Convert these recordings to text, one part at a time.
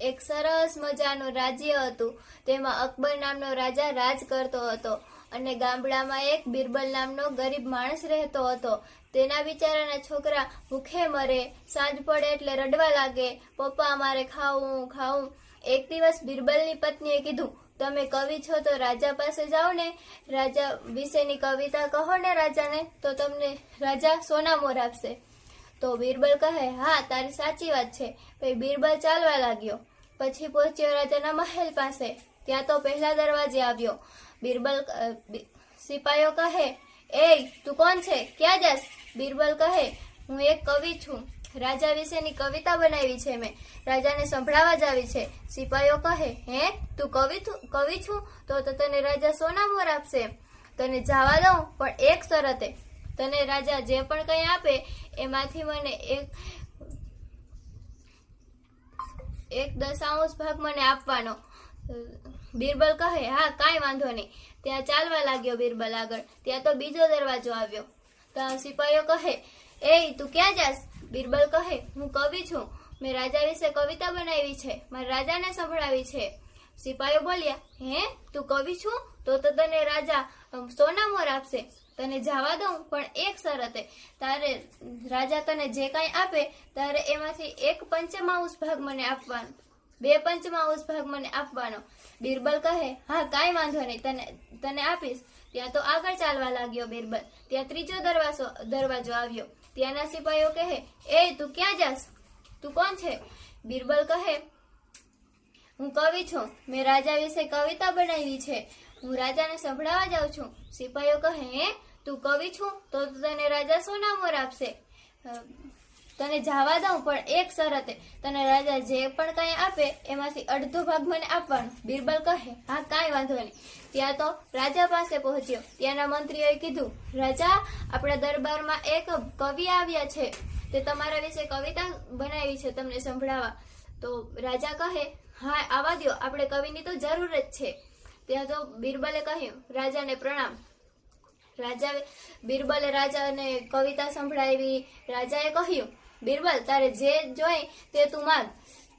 એક સરસ મજાનું રાજ્ય હતું. તેમાં અકબર નામનો રાજા રાજ કરતો હતો અને ગામડામાં એક બિરબલ નામનો ગરીબ માણસ રહેતો હતો. તેના બિચારાના છોકરા ભૂખે મરે, સાંજ પડે એટલે રડવા લાગે, પપ્પા અમારે ખાવું ખાવું. એક દિવસ બિરબલની પત્નીએ કીધું, તમે કવિ છો તો રાજા પાસે જાઓ ને. રાજા વિશેની કવિતા કહો ને રાજાને, તો તમને રાજા સોના મોર આપશે. તો બીરબલ કહે, હા, તારી સાચી વાત છે. પછી બીરબલ ચાલવા લાગ્યો. પછી પહોંચ્યો રાજાના મહેલ પાસે. ત્યાં તો પહેલા દરવાજે આવ્યો. બીરબલ સિપાઈઓ કહે એ તું કોણ છે? ક્યાં જાસ? બીરબલ કહે, હું એક કવિ છું. રાજા વિશેની કવિતા બનાવી છે મેં. રાજાને સંભળાવા જ આવી છે. સિપાઈઓ કહે, હે? તું કવિ કવિ છું? તો તને રાજા સોના મોર આપશે. તને જવા દઉં, પણ એક શરતે. તને રાજા જે પણ કંઈ આપે એમાંથી મને એક એક દશાંશ ભાગ મને આપવાનો. બિરબલ કહે, હા, કાંઈ વાંધો નહીં. ત્યાં ચાલવા લાગ્યો બિરબલ આગળ. ત્યાં તો બીજો દરવાજો આવ્યો. ત્યાં સિપાહીઓ કહે એ તું ક્યાં જાસ બિરબલ કહે, હું કવિ છું. મેં રાજા વિશે કવિતા બનાવી છે. મારે રાજાને સંભળાવી છે. સિપાહીઓ બોલ્યા, હે? તું કવિ છું? તો તો તને રાજા સોના મોર આપશે. તને જવા દઉં, પણ એક શરતે તારે રાજા તને જે કાંઈ આપે તારે એમાંથી એક પંચમાંશ ભાગ મને આપવાનો, બે પંચમાંશ ભાગ મને આપવાનો. બિરબલ કહે, હા, કાંઈ વાંધો નહીં, તને તને આપીશ. ત્યાં તો આગળ ચાલવા લાગ્યો બિરબલ. ત્યાં ત્રીજો દરવાજો દરવાજો આવ્યો. ત્યાંના સિપાહીઓ કહે, એ, તું ક્યાં જાસ તું કોણ છે? બિરબલ કહે, હું કવિ છું. મેં રાજા વિશે કવિતા બનાવી છે. હું રાજાને સંભળાવા જાઉં છું. સિપાહીઓ કહે, તું કવિ છું, તો તને રાજા સોના મોર આપશે તને જવા દઉં, પણ એક શરતે, તને રાજા જે પણ કંઈ આપે, એમાંથી અડધો ભાગ મને આપવાનો. બિરબલ કહે, હા, કાંઈ વાંધો નહીં. ત્યાં તો રાજા પાસે પહોંચ્યો. ત્યાંના મંત્રીઓએ કીધું, રાજા, આપણા દરબારમાં એક કવિ આવ્યા છે. તે તમારા વિશે કવિતા બનાવી છે તમને સંભળાવા તો રાજા કહે, હા આવા દ્યો. આપણે કવિની તો જરૂર જ છે. ત્યાં તો બિરબલે કહ્યું, રાજાને પ્રણામ. રાજા બિરબલે રાજાને કવિતા સંભળાવી. રાજાએ કહ્યું, બિરબલ, તારે જે જોઈ તે તું માગ.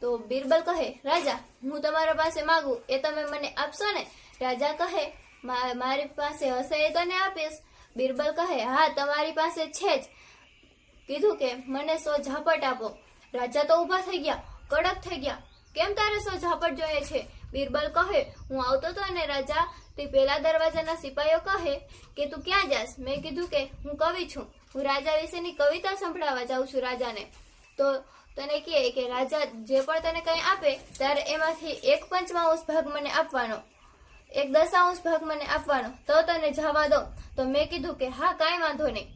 તો બિરબલ કહે, રાજા, હું તમારા પાસે માગું, એ તમે મને આપશો ને? રાજા કહે, "મા- મારી પાસે હશે એ તને આપીશ. બિરબલ કહે, હા, તમારી પાસે છે જ. કીધું કે, મને સો ઝાપટ આપો. રાજા તો ઊભા થઈ ગયા, કડક થઈ ગયા, કેમ તારે સો ઝાપટ જોઈએ છે? બિરબલ કહે, હું આવતો હતો ને રાજા, તે પેલા દરવાજાના સિપાહીઓ કહે કે તું ક્યાં જાસ મેં કીધું કે હું કવિ છું. હું રાજા વિશેની કવિતા સંભળાવવા જાઉં છું રાજાને. તો તને કહે કે રાજા જે પણ તને કંઈ આપે ત્યારે એમાંથી એક પંચમાંશ ભાગ મને આપવાનો. એક દશાંશ ભાગ મને આપવાનો. તો તને જવા દો તો મેં કીધું કે હા, કાંઈ વાંધો નહીં.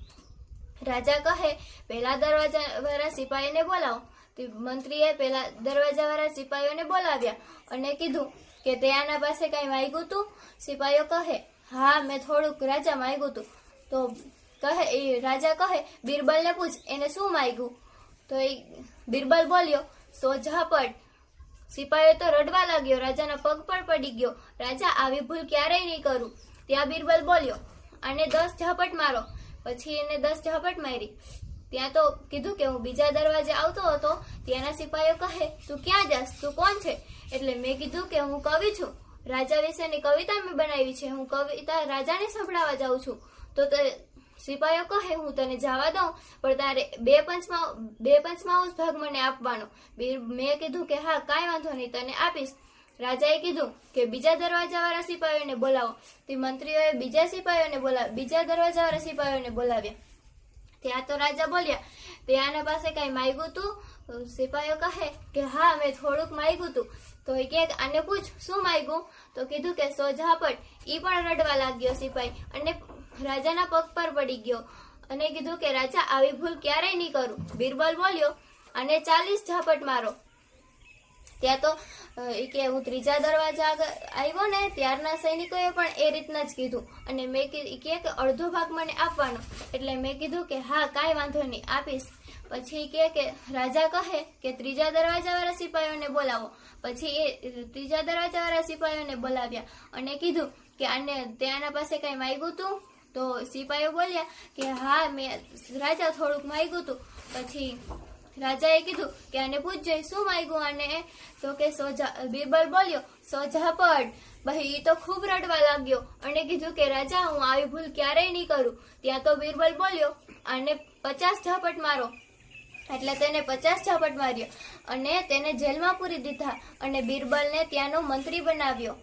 રાજા કહે પહેલા દરવાજા વાળા સિપાહીને બોલાવો. મંત્રીએ પેલા દરવાજા વાળા સિપાહીઓને બોલાવ્યા અને કીધું કે તે આના પાસે કાંઈ માગ્યું તું? સિપાહીઓ કહે, હા, મેં થોડુંક રાજા માગ્યું તું. તો કહે, એ રાજા કહે, બિરબલને પૂછ, એને શું માગ્યું? તો એ બિરબલ બોલ્યો સો ઝાપટ સિપાહીઓ તો રડવા લાગ્યો, રાજાના પગ પર પડી ગયો. રાજા, આવી ભૂલ ક્યારેય નહીં કરું. ત્યાં બિરબલ બોલ્યો અને દસ ઝાપટ મારો. પછી એને દસ ઝાપટ મારી. ત્યાં તો કીધું કે હું બીજા દરવાજે આવતો હતો, ત્યાંના સિપાહીઓ કહે, તું ક્યાં જાસ તું કોણ છે? એટલે મેં કીધું કે હું કવિ છું. રાજા વિશેની કવિતા મેં બનાવી છે. હું કવિતા રાજાને સંભળાવા જાઉં છું. તો સિપાહીઓ કહે, હું તને જવા દઉં, પણ તારે બે પંચમાં, બે પંચમાંશ ભાગ મને આપવાનો. મેં કીધું કે, હા, કાંઈ વાંધો નહીં, તને આપીશ. રાજાએ કીધું કે, બીજા દરવાજાવાળા સિપાહીઓને બોલાવો. તે મંત્રીઓએ બીજા સિપાહીઓને બોલાવ બીજા દરવાજાવાળા સિપાહીઓને બોલાવ્યા. ત્યાં તો રાજા બોલ્યા. ત્યાંના પાસે કઈ માગ્યું તું? સિપાહીઓ કહે કે, હા, મેં થોડુંક માગ્યું તું. તો એ કે, આને પૂછ, શું માગ્યું? તો કીધું કે સો ઝાપટ એ પણ રડવા લાગ્યો સિપાહી અને રાજાના પગ પર પડી ગયો અને કીધું કે, રાજા, આવી ભૂલ ક્યારેય નહીં કરું. બિરબલ બોલ્યો અને ચાલીસ ઝાપટ મારો. ત્યાં તો ઈ કે હું ત્રીજા દરવાજા આવ્યો ને ત્યારના સૈનિકોએ પણ એ રીતના જ કીધું. અને મેં કે અડધો ભાગ મને આપવાનો. એટલે મેં કીધું કે હા, કાંઈ વાંધો નહીં, આપીશ. પછી કે કે રાજા કહે કે ત્રીજા દરવાજાવાળા સિપાહીઓને બોલાવો. પછી એ ત્રીજા દરવાજાવાળા સિપાહીઓને બોલાવ્યા. અને કીધું કે આને ત્યાંના પાસે કાંઈ માગ્યું તું? તો સિપાહીઓ બોલ્યા કે હા, મેં રાજા થોડુંક માગ્યું તું. પછી રાજાએ કીધું કે આને પૂછજે, શું માગ્યું આને? તો કે સોજા, બીરબલ બોલ્યો, સોજા પડ. ભાઈ તો ખૂબ રડવા લાગ્યો. અને કીધું કે, રાજા, હું આવી ભૂલ ક્યારેય નહીં કરું. ત્યાં તો બીરબલ બોલ્યો, આને પચાસ ઝાપટ મારો. એટલે તેને પચાસ ઝાપટ માર્યો અને તેને જેલમાં પૂરી દીધા અને બીરબલને ત્યાંનો મંત્રી બનાવ્યો.